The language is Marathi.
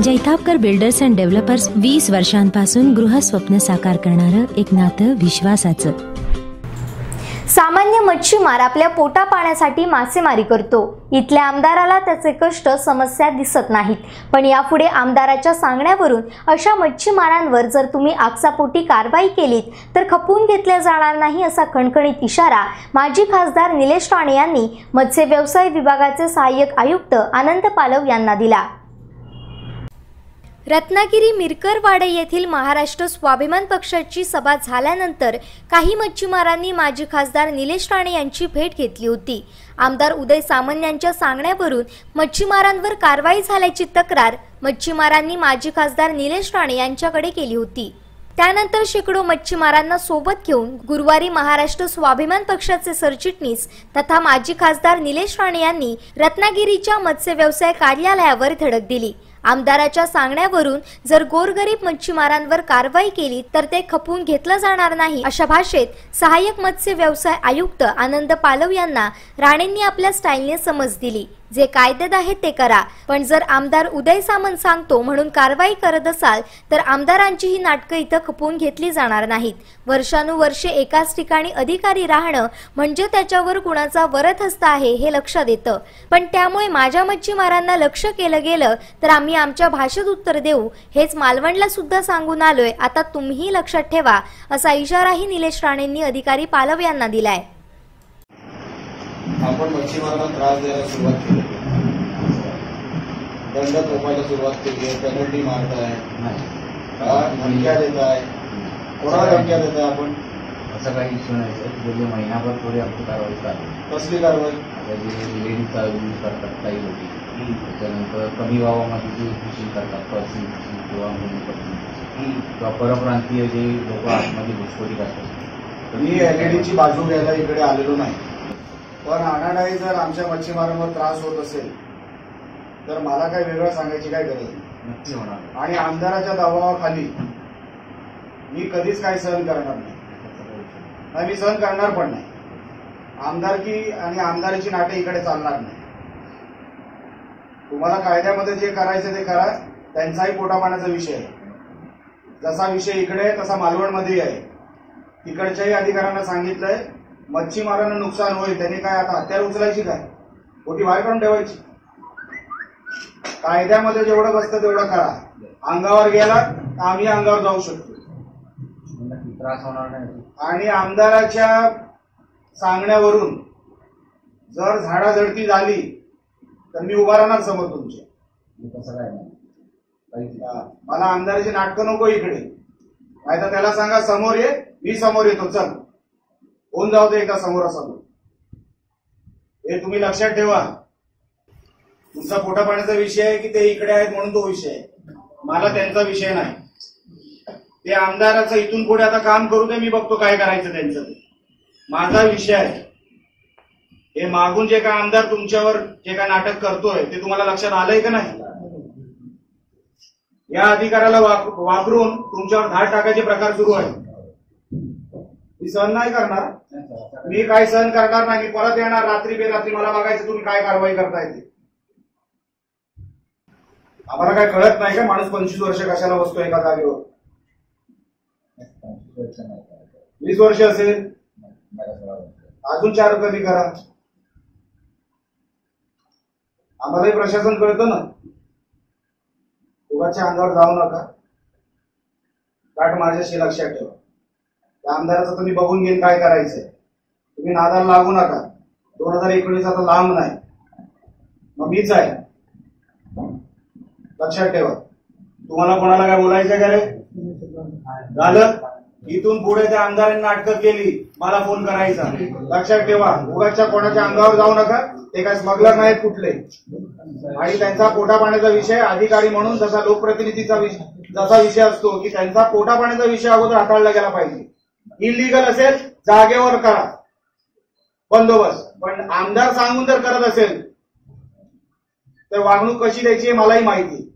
जैतापकर बिल्डर्स अँड डेव्हलपर्स वीस वर्षांपासून गृहस्वप्न साकार करणारं एक नातं विश्वासाचं. सामान्य मच्छीमार आपल्या पोटा पाण्यासाठी मासेमारी करतो. इथल्या आमदाराला त्याचे कष्ट समस्या दिसत नाहीत. पण यापुढे आमदाराच्या सांगण्यावरून अशा मच्छीमारांवर जर तुम्ही आकसापोटी कारवाई केलीत तर खपवून घेतल्या जाणार नाही असा खणखणीत इशारा माजी खासदार निलेश राणे यांनी मत्स्य व्यवसाय विभागाचे सहाय्यक आयुक्त आनंद पालव यांना दिला. रत्नागिरी मिरकरवाडे येथील महाराष्ट्र स्वाभिमान पक्षाची सभा झाल्यानंतर काही मच्छीमारांनी माजी खासदार निलेश राणे यांची भेट घेतली होती. आमदार उदय सामंत यांच्या सांगण्यावरून मच्छीमारांवर कारवाई झाल्याची तक्रार मच्छीमारांनी माजी खासदार निलेश राणे यांच्याकडे केली होती. त्यानंतर शेकडो मच्छीमारांना सोबत घेऊन गुरुवारी महाराष्ट्र स्वाभिमान पक्षाचे सरचिटणीस तथा माजी खासदार निलेश राणे यांनी रत्नागिरीच्या मत्स्य व्यवसाय कार्यालयावर धडक दिली. आमदाराच्या सांगण्यावरून जर गोरगरीब मच्छीमारांवर कारवाई केली तर ते खपवून घेतलं जाणार नाही अशा भाषेत सहाय्यक मत्स्य व्यवसाय आयुक्त आनंद पालव यांना राणेंनी आपल्या स्टाईलने समज दिली. जे कायद्यात आहे ते करा पण जर आमदार उदय सामंत सांगतो म्हणून कारवाई करत असाल तर आमदारांची ही नाटकं इथं खपवून घेतली जाणार नाहीत. वर्षानुवर्षे एकाच ठिकाणी अधिकारी राहणं म्हणजे त्याच्यावर कुणाचा वरत हस्त आहे हे लक्षात येतं. पण त्यामुळे माझ्या मच्छीमारांना लक्ष केलं गेलं तर आम्ही आमच्या भाषेत उत्तर देऊ हेच मालवणला सुद्धा सांगून आलोय. आता तुम्ही लक्षात ठेवा असा इशाराही निलेश राणेंनी अधिकारी पालव यांना दिलाय. आपण मच्छीमारांना त्रास द्यायला सुरुवात केली. दंड थोपायला सुरुवात केली आहे पेनल्टी मारताय धमक्या देत आहे कोणाला धमक्या देत आहे आपण? असं काही इश्यू नाही सर गेले महिनाभर थोडी आमची कारवाई चालू आहे. कसली कारवाई? आता जे लेडीजचा यूज करतात काही होती त्याच्यानंतर कमी भावामध्ये जे फिशिंग करतात पर्सिंग फिशिंग किंवा मुली किंवा परप्रांतीय जे लोक आतमध्ये घुसखोरी करतात. तर मी एलईडीची बाजू घ्यायला इकडे आलेलो नाही. पण अनाडाई जर आमच्या मच्छीमारांवर त्रास होत असेल तर मला काही वेगळं सांगायची काय गरज नाही. नक्की होणार आणि आमदाराच्या दबावाखाली मी कधीच काही सहन करणार नाही. नाही. मी सहन करणार पण नाही. आमदारकी आणि आमदारीची नाटे इकडे चालणार नाही. तुम्हाला कायद्यामध्ये जे करायचं ते करा त्यांचाही पोटापाण्याचा विषय आहे. जसा विषय इकडे आहे तसा मालवणमध्येही आहे. तिकडच्याही अधिकाऱ्यांना सांगितलंय मच्छीमारांना नुकसान होईल त्यांनी काय आता हत्यार उचलायची काय? पोटी बाहेर काढून ठेवायची. कायद्यामध्ये जेवढं बसतं तेवढं करा. अंगावर गेला तर आम्ही अंगावर जाऊ शकतो. त्रास होणार नाही. आणि आमदाराच्या सांगण्यावरून जर झाडाझडती झाली तर मी उभा राहणार समोर तुमच्या तसं काय नाही. मला आमदाराची नाटकं नको इकडे. नाही तर त्याला सांगा समोर ये मी समोर येतो चल. होऊन जाऊ दे एकदा समोरासमोर हे तुम्ही लक्षात ठेवा. तुमचा पोटापाण्याचा विषय आहे की ते इकडे आहेत म्हणून तो विषय आहे. मला त्यांचा विषय नाही. ते आमदाराचं इथून पुढे आता काम करू दे मी बघतो काय करायचं त्यांचं. माझा विषय आहे. हे मागून जे काय आमदार तुमच्यावर जे काय नाटक करतोय ते तुम्हाला लक्षात आलंय का नाही? या अधिकाऱ्याला वापरून तुमच्यावर धाड टाकायचे प्रकार सुरू आहेत. मी सहन नाही करणार. मी काय सहन करणार नाही. परत येणार रात्री बेरात्री मला बघायचं तुम्ही काय कारवाई करताय ते. आम्हाला काय कळत नाही का? माणूस पंचवीस वर्ष कशाला बसतो एका जागेवर नाही, पंचवीस वर्ष नाही करायचं. वीस वर्ष असेल? अजून चार कमी करा. आम्हालाही प्रशासन कळतं ना. उगाच्या अंगावर जाऊ नका. गाठ माझ्याशी लक्षात ठेवा. त्या आमदाराचं तुम्ही बघून घेईन काय करायचंय. तुम्ही नादाला लागू नका. दोन हजार एकोणीस आता लांब नाही. मग मीच आहे. लक्षात ठेवा. तुम्हाला कोणाला काय बोलायचं का रे? झालं? इथून पुढे त्या आमदारांनी अटकत केली. मला फोन करायचा. लक्षात ठेवा. उगाच्या कोणाच्या अंगावर जाऊ नका. ते काय स्मगलर नाहीत कुठले. आणि त्यांचा पोटा पाण्याचा विषय अधिकारी म्हणून जसा लोकप्रतिनिधीचा विषय जसा विषय असतो की त्यांचा पोटा पाण्याचा विषय अगोदर हाताळला गेला पाहिजे. इलिगल असेल जागेवर करा. बंदोबस्त. पण आमदार सांगून जर करत असेल तर वागणूक कशी द्यायची मलाही माहिती